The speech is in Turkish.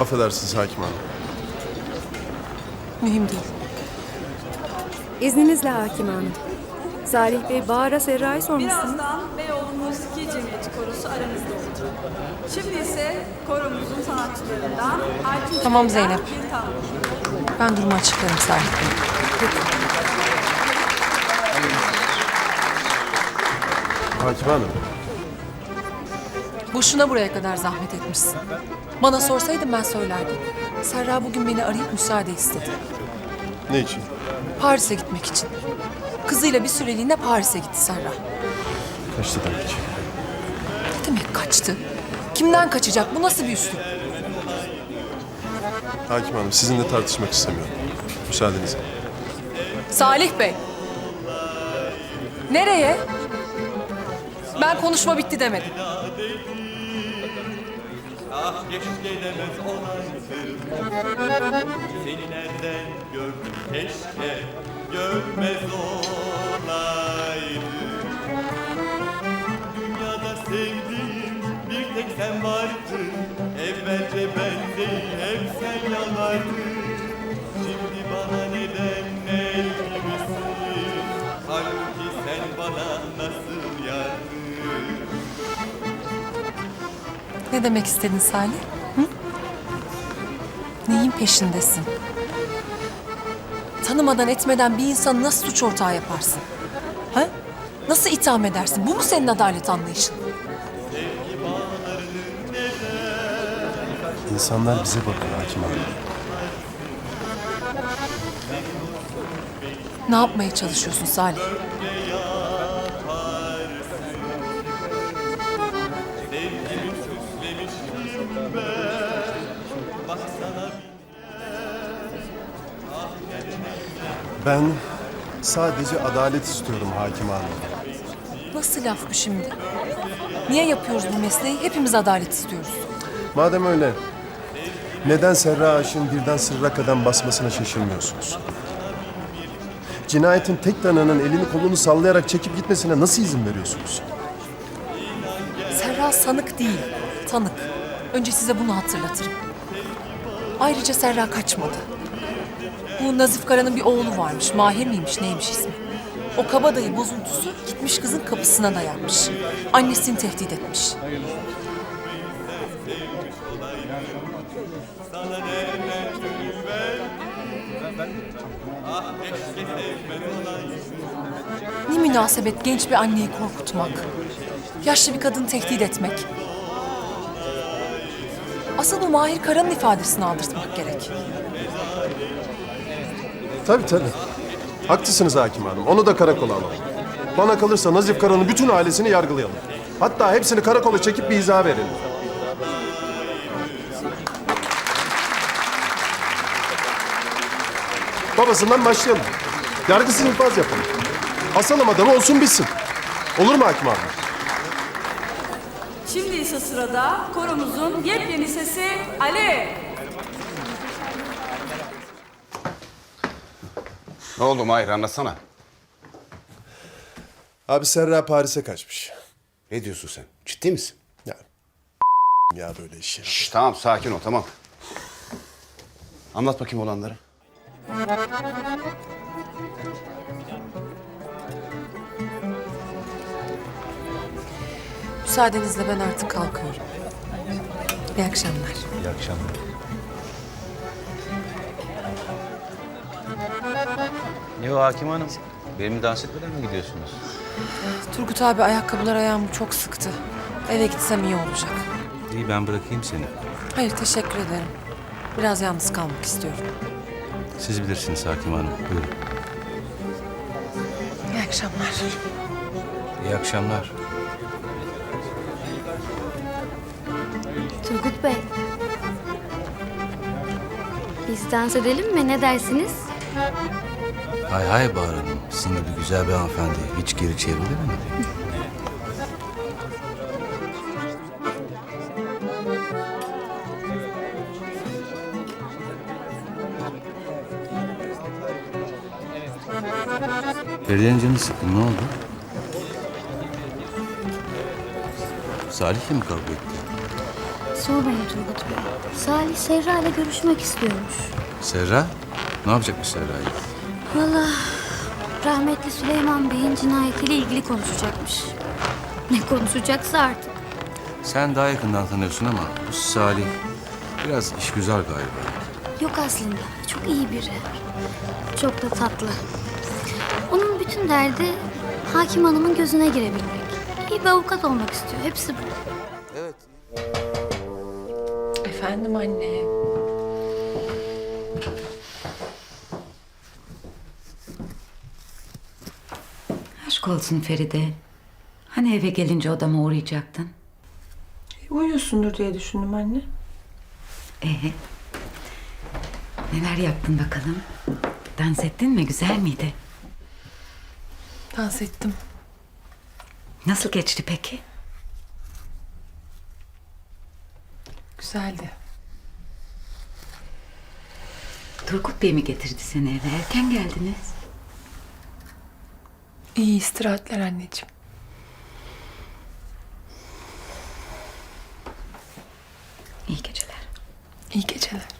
Affedersiniz hakim hanım. Mühim değil. İzninizle hakim hanım. Salih Bey Bahar'a Serra'yı sormuşsunuz. Birazdan Beyoğlu Musiki Cemiyeti Korosu aranızda olacak. Şimdi ise koromuzun sanatçılarından Aytun Tamam Çelik'ten Zeynep. bir. Ben durumu açıklarım Salih Bey. Hakim hanım. Boşuna buraya kadar zahmet etmişsin. Bana sorsaydın ben söylerdim. Serra bugün beni arayıp müsaade istedi. Ne için? Paris'e gitmek için. Kızıyla bir süreliğine Paris'e gitti Serra. Kaçtı demek. Ne demek kaçtı? Kimden kaçacak? Bu nasıl bir üslup? Hakim hanım sizinle tartışmak istemiyorum. Müsaadenizle. Salih Bey. Nereye? Ben konuşma bitti demedim. Keşke demez olaydım Seni nereden gördüm? Keşke Görmez olaydım. Dünyada sevdiğim bir tek sen vardın. Evvelce ben değil hep sen yanardın Şimdi bana neden Ne demek istedin Salih? Hı? Neyin peşindesin? Tanımadan etmeden bir insanı nasıl suç ortağı yaparsın? Ha? Nasıl itham edersin? Bu mu senin adalet anlayışın? İnsanlar bize bakıyor hakim hanım. Ne yapmaya çalışıyorsun Salih? Ben sadece adalet istiyorum hakim hanım. Nasıl laf bu şimdi? Niye yapıyoruz bu mesleği? Hepimiz adalet istiyoruz. Madem öyle, neden Serra Aşık'ın birden sırra kadem basmasına şaşırmıyorsunuz? Cinayetin tek tanığının elini kolunu sallayarak çekip gitmesine nasıl izin veriyorsunuz? Serra sanık değil, tanık. Önce size bunu hatırlatırım. Ayrıca Serra kaçmadı. Bu Nazif Kara'nın bir oğlu varmış. Mahir miymiş, neymiş ismi? O kabadayı bozuntusu gitmiş kızın kapısına dayanmış. Annesini tehdit etmiş. Ne münasebet genç bir anneyi korkutmak. Yaşlı bir kadını tehdit etmek. Asıl bu Mahir Kara'nın ifadesini aldırtmak gerek. Tabii tabii. Haklısınız hakim hanım. Onu da karakola alalım. Bana kalırsa Nazif Kara'nın bütün ailesini yargılayalım. Hatta hepsini karakola çekip bir izah verelim. Babasından başlayalım. Yargısız infaz yapalım. Asalım adamı olsun bitsin. Olur mu hakim hanım? Şimdi ise sırada koromuzun yepyeni sesi Ali. Ne oldu Mahir anlatsana. Abi Serra Paris'e kaçmış. Ne diyorsun sen? Ciddi misin? Ya ya böyle iş ya. Şş, tamam sakin ol tamam. Anlat bakayım olanları. Müsaadenizle ben artık kalkıyorum. İyi akşamlar. İyi akşamlar. Ne o hakim hanım? Benimle dans etmeden mi gidiyorsunuz? Turgut abi ayakkabılar ayağımı çok sıktı. Eve gitsem iyi olacak. İyi ben bırakayım seni. Hayır teşekkür ederim. Biraz yalnız kalmak istiyorum. Siz bilirsiniz hakim hanım. Buyurun. İyi akşamlar. İyi akşamlar. Turgut Bey. Biz dans edelim mi? Ne dersiniz? Hay hay Bahar Hanım. Sizin gibi güzel bir hanımefendi hiç geri çevrilir mi? Feride'nin canı sıkkın. Ne oldu? Salih'le mi kavga etti? Turgut Bey. Salih Serra ile görüşmek istiyormuş. Serra? Ne yapacakmış Serra'yı? Vallahi rahmetli Süleyman Bey'in cinayetiyle ilgili konuşacakmış. Ne konuşacaksa artık. Sen daha yakından tanıyorsun ama bu Salih biraz işgüzar galiba. Yok aslında. Çok iyi biri. Çok da tatlı. Onun bütün derdi hakim hanımın gözüne girebilmek. İyi bir avukat olmak istiyor. Hepsi bu. Efendim anne. Aşk olsun Feride. Hani eve gelince odama uğrayacaktın? Uyuyorsundur diye düşündüm anne. Ee, neler yaptın bakalım? Dans ettin mi? Güzel miydi? Dans ettim. Nasıl geçti peki? Güzeldi. Turgut Bey mi getirdi seni eve? Erken geldiniz. İyi istirahatler anneciğim. İyi geceler. İyi geceler.